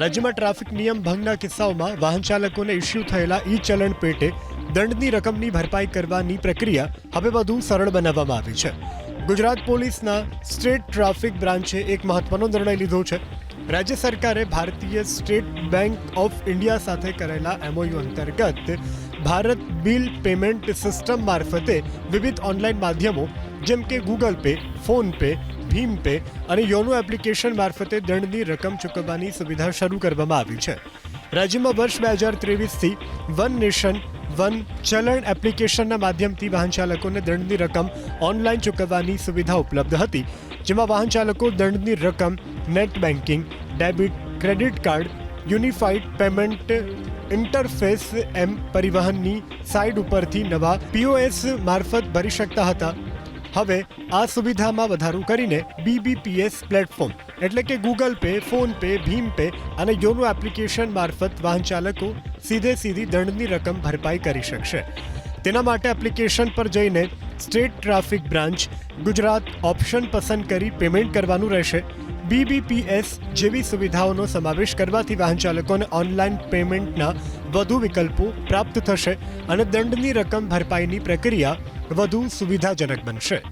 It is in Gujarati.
રાજ્યમાં ટ્રાફિક નિયમ ભંગના કિસ્સાઓમાં વાહન ચાલકોને ઇસ્યુ થયેલા ઈ ચલણ પેટે દંડની રકમની ભરપાઈ કરવાની પ્રક્રિયા હવે વધુ સરળ બનાવવામાં આવી છે. ગુજરાત પોલીસના સ્ટેટ ટ્રાફિક બ્રાન્ચે એક મહત્વનો નિર્ણય લીધો છે. રાજ્ય સરકારે ભારતીય સ્ટેટ બેંક ઓફ ઇન્ડિયા સાથે કરેલા એમઓયુ અંતર્ગત ભારત બિલ પેમેન્ટ સિસ્ટમ મારફતે વિવિધ ઓનલાઈન માધ્યમો, જેમ કે ગૂગલ પે, ફોન પે ભીમ પે અને યોનો એપ્લિકેશન મારફતે દંડની રકમ ચૂકવવાની સુવિધા શરૂ કરવામાં આવી છે. રાજ્યમાં વર્ષ બે હજાર ત્રેવીસથી વન નેશન, વન ચલણ એપ્લિકેશનના માધ્યમથી વાહન ચાલકોને દંડની રકમ ઓનલાઈન ચૂકવવાની સુવિધા ઉપલબ્ધ હતી, જેમાં વાહન ચાલકો દંડની રકમ, net banking debit, credit card, unified payment interface એમ પરિવહનની સાઇટ ઉપરથી નવા પીઓએસ મારફત ભરી શકતા હતા. હવે આ સુવિધામાં વધારો કરીને બીબીપીએસ પ્લેટફોર્મ એટલે કે ગૂગલ પે ફોન પે ભીમ પે અને યોનો એપ્લિકેશન મારફત વાહન ચાલકો સીધે સીધી દંડની રકમ ભરપાઈ કરી શકશે. તેના માટે એપ્લિકેશન પર જઈને state traffic branch Gujarat option પસંદ કરી પેમેન્ટ કરવાનું રહેશે. બીબીપીએસ જેવી સુવિધાઓનો સમાવેશ કરવાથી વાહન ચાલકોને ઓનલાઈન પેમેન્ટના વધુ વિકલ્પો પ્રાપ્ત થશે અને દંડની રકમ ભરપાઈની પ્રક્રિયા વધુ સુવિધાજનક બનશે.